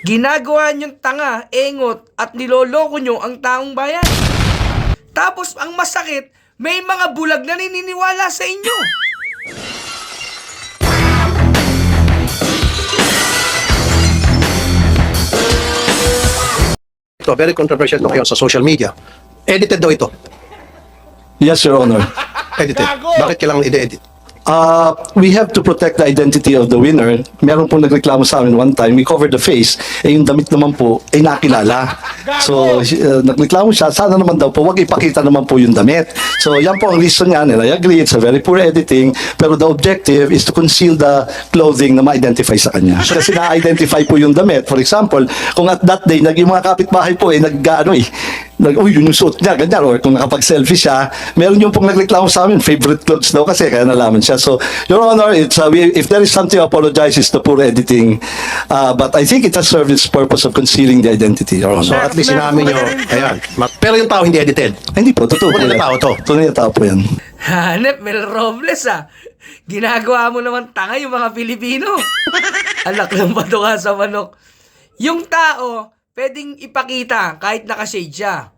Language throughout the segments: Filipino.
Ginagawa niyong tanga, engot at niloloko niyo ang taong bayan. Tapos ang masakit, may mga bulag na nininiwala sa inyo. Ito, very controversial ito ngayon sa social media. Edited daw ito. Yes, Your Honor. Edited. Bakit kailangan i-edit? Uh, we have to protect the identity of the winner. Meron pong nagreklamo sa amin one time, we covered the face, eh yung damit naman po, ay nakilala. So, uh, nagreklamo siya, sana naman daw po, wag ipakita naman po yung damit. So, yan po ang reason niya, and I agree, it's a very poor editing, pero the objective is to conceal the clothing na ma-identify sa kanya. Kasi na-identify po yung damit. For example, kung at that day, nag, yung mga kapitbahay po, eh, nag, eh, nag, uy, yun yung suot niya, ganyan. Or kung nakapag-selfie siya, meron yung pong nagreklamo sa amin, favorite clothes daw kasi, kaya nalaman siya. So, Your Honor, it's, uh, we, if there is something to apologize, it's the poor editing. Uh, but I think it has served its purpose of concealing the identity, Your So Honor. at least sinabi nyo, ayan. Ma- Pero yung tao hindi edited. Hindi po, totoo po Tunay na yan. tao to. Tunay na tao po yan. Hanep, Mel Robles ah. Ginagawa mo naman tanga yung mga Pilipino. Anak ng bato ka sa manok. Yung tao, pwedeng ipakita kahit nakashade siya.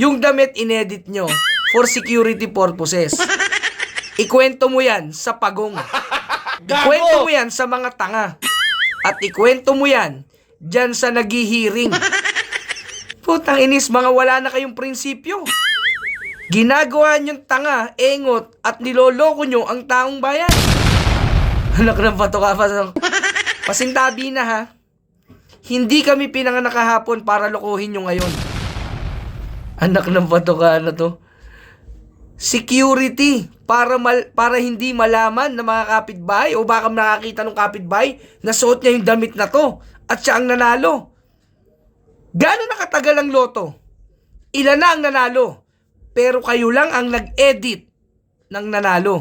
Yung damit inedit nyo for security purposes. Ikwento mo yan sa pagong. Ikwento mo yan sa mga tanga. At ikwento mo yan dyan sa naghihiring. Putang inis, mga wala na kayong prinsipyo. Ginagawa niyong tanga, engot, at niloloko niyo ang taong bayan. Anak ng bato ka pa. Pasintabi na ha. Hindi kami pinanganak kahapon para lokohin niyo ngayon. Anak ng bato ka na to. Security para mal, para hindi malaman ng mga kapitbahay o baka nakakita ng kapitbahay na suot niya yung damit na to at siya ang nanalo. Gano'n nakatagal ang loto? Ilan na ang nanalo? Pero kayo lang ang nag-edit ng nanalo.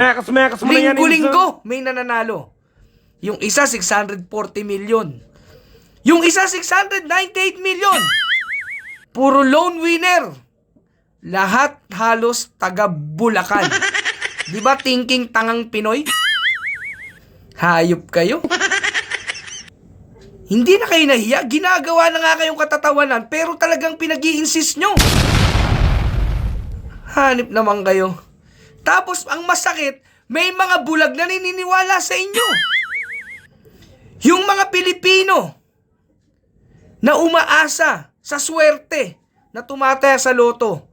Linggo-linggo may nananalo. Yung isa 640 million. Yung isa 698 million. Puro lone winner. Lahat halos taga Bulacan. Di ba thinking tangang Pinoy? Hayop kayo. Hindi na kayo nahiya. Ginagawa na nga kayong katatawanan pero talagang pinag insist nyo. Hanip naman kayo. Tapos ang masakit, may mga bulag na nininiwala sa inyo. Yung mga Pilipino na umaasa sa swerte na tumataya sa loto.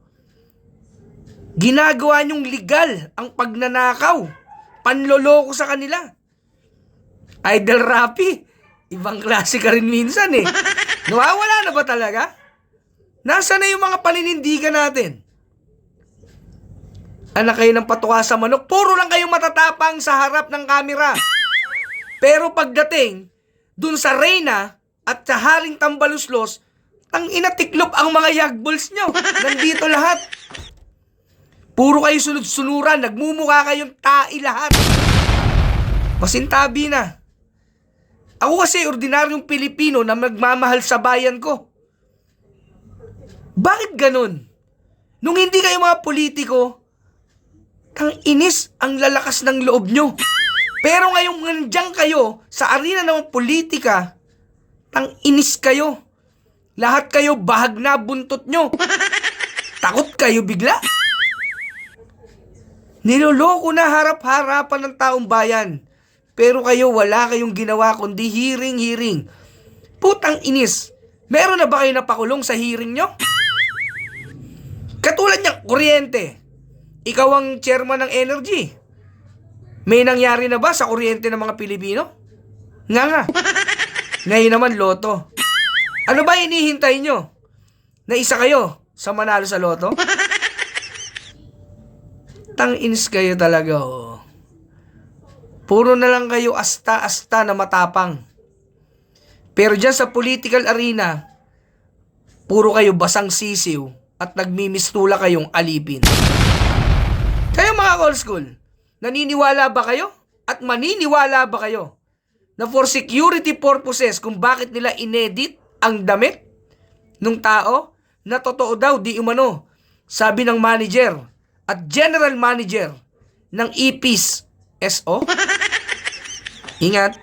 Ginagawa nyong legal ang pagnanakaw. Panloloko sa kanila. Idol Rapi, ibang klase ka rin minsan eh. Nawawala na ba talaga? Nasaan na yung mga paninindigan natin? Anak kayo ng patuka sa manok, puro lang kayong matatapang sa harap ng kamera. Pero pagdating, dun sa Reyna at sa Haring Tambaluslos, tang inatiklop ang mga yagbols nyo. Nandito lahat. Puro kayo sunod-sunuran, nagmumukha kayong tai lahat. Pasintabi na. Ako kasi ordinaryong Pilipino na magmamahal sa bayan ko. Bakit ganun? Nung hindi kayo mga politiko, Kang inis ang lalakas ng loob nyo. Pero ngayong nandiyan kayo sa arena ng politika, tang inis kayo. Lahat kayo bahag na buntot nyo. Takot kayo bigla. Niloloko na harap-harapan ng taong bayan. Pero kayo wala kayong ginawa kundi hearing-hearing. Putang inis. Meron na ba kayo napakulong sa hearing nyo? Katulad niyang kuryente. Ikaw ang chairman ng energy. May nangyari na ba sa kuryente ng mga Pilipino? Nga nga. Ngayon naman, loto. Ano ba hinihintay nyo? Na isa kayo sa manalo sa loto? Tang-ins kayo talaga, oh. Puro na lang kayo asta-asta na matapang. Pero dyan sa political arena, puro kayo basang sisiw at nagmimistula kayong alipin. Kayo mga old school, naniniwala ba kayo? At maniniwala ba kayo na for security purposes kung bakit nila inedit ang damit ng tao na totoo daw di umano sabi ng manager at general manager ng EPIS SO? Ingat,